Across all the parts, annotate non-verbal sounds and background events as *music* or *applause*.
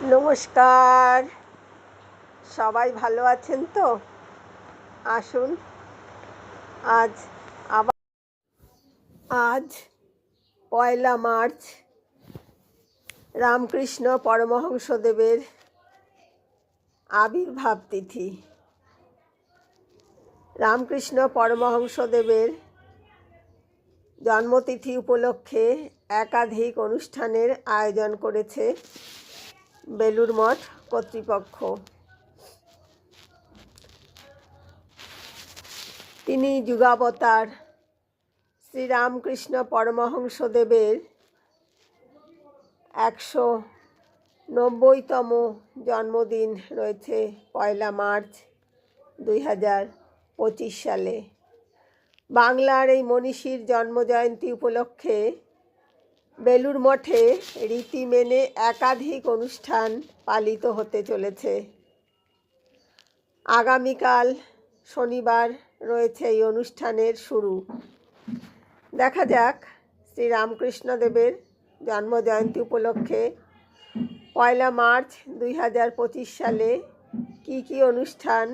নমস্কার। সবাই ভালো আছেন তো? আসুন। আজ আবার, আজ পয়লা মার্চ, রামকৃষ্ণ পরমহংসদেবের আবির্ভাব তিথি। রামকৃষ্ণ পরমহংসদেবের জন্মতিথি উপলক্ষে একাধিক অনুষ্ঠানের আয়োজন করেছে বেলুর মঠ কর্তৃপক্ষ। তিনি যুগাবতার শ্রীরামকৃষ্ণ পরমহংসদেবের একশো নব্বইতম জন্মদিন রয়েছে পয়লা মার্চ দুই হাজার পঁচিশ সালে। বাংলার এই মনীষীর জন্মজয়ন্তী উপলক্ষে বেলুর মঠে রীতি মেনে একাধিক অনুষ্ঠান পালিত হতে চলেছে। আগামীকাল শনিবার রয়েছে এই অনুষ্ঠানের শুরু। দেখা যাক শ্রী রামকৃষ্ণদেবের জন্মজয়ন্তী উপলক্ষে পয়লা মার্চ দুই হাজার পঁচিশ সালে কি কি অনুষ্ঠান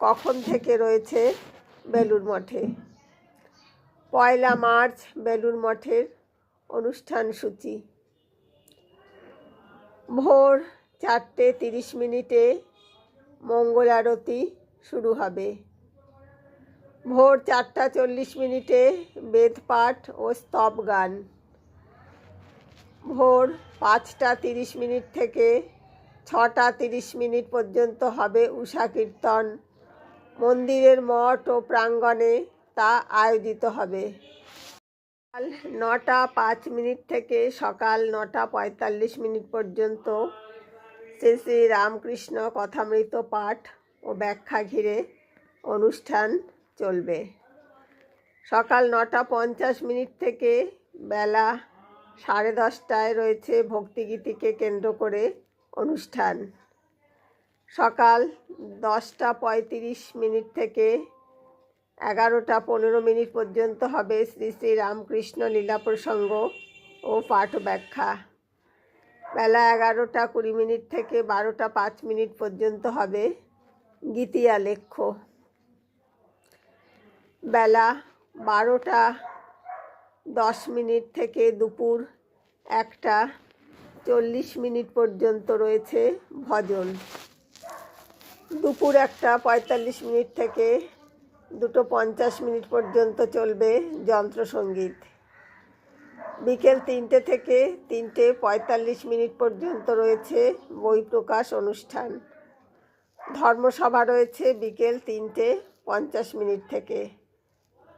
কখন থেকে রয়েছে বেলুর মঠে? পয়লা মার্চ বেলুর মঠের অনুষ্ঠান সূচি। ভোর চারটে তিরিশ মিনিটে মঙ্গল আরতি শুরু হবে। ভোর চারটা চল্লিশ মিনিটে বেদপাঠ ও স্তব গান। ভোর পাঁচটা তিরিশ মিনিট থেকে ছটা তিরিশ মিনিট পর্যন্ত হবে উষা কীর্তন। মন্দিরের মঠ ও প্রাঙ্গণে তা আয়োজিত হবে। সকাল নটা পাঁচ মিনিট থেকে সকাল নটা পঁয়তাল্লিশ মিনিট পর্যন্ত শ্রী শ্রী রামকৃষ্ণ কথামৃত পাঠ ও ব্যাখ্যা ঘিরে অনুষ্ঠান চলবে। সকাল নটা পঞ্চাশ মিনিট থেকে বেলা সাড়ে দশটায় রয়েছে ভক্তিগীতিকে কেন্দ্র করে অনুষ্ঠান। সকাল দশটা পঁয়ত্রিশ মিনিট থেকে এগারোটা পনেরো মিনিট পর্যন্ত হবে শ্রী শ্রী রামকৃষ্ণ লীলা প্রসঙ্গ ও পাঠ ব্যাখ্যা। বেলা এগারোটা কুড়ি মিনিট থেকে বারোটা পাঁচ মিনিট পর্যন্ত হবে গীতিয়া লেখ্য। বেলা বারোটা দশ মিনিট থেকে দুপুর একটা চল্লিশ মিনিট পর্যন্ত রয়েছে ভজন। দুপুর একটা পঁয়তাল্লিশ মিনিট থেকে দুটো পঞ্চাশ মিনিট পর্যন্ত চলবে যন্ত্রসঙ্গীত বিকেল তিনটে থেকে তিনটে পঁয়তাল্লিশ মিনিট পর্যন্ত রয়েছে বই প্রকাশ অনুষ্ঠান। ধর্মসভা রয়েছে বিকেল তিনটে পঞ্চাশ মিনিট থেকে।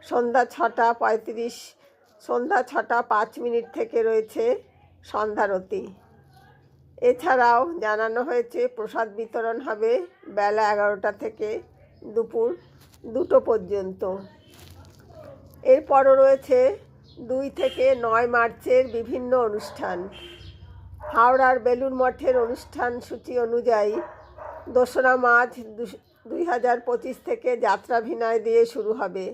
সন্ধ্যা ছটা পঁয়ত্রিশ, সন্ধ্যা ছটা পাঁচ মিনিট থেকে রয়েছে সন্ধ্যারতি। এছাড়াও জানানো হয়েছে প্রসাদ বিতরণ হবে বেলা এগারোটা থেকে দুপুর দুটো পর্যন্ত। এরপরও রয়েছে দুই থেকে নয় মার্চের বিভিন্ন অনুষ্ঠান। হাওড়ার বেলুর মঠের অনুষ্ঠান সূচি অনুযায়ী দোসরা মার্চ দুই হাজার পঁচিশ থেকে যাত্রাভিনয় দিয়ে শুরু হবে।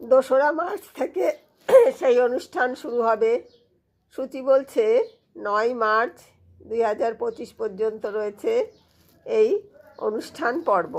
দোসরা মার্চ থেকে *clears throat* সেই অনুষ্ঠান শুরু হবে। সূচি বলছে নয় মার্চ দুই হাজার পঁচিশ পর্যন্ত রয়েছে এই অনুষ্ঠান পর্ব।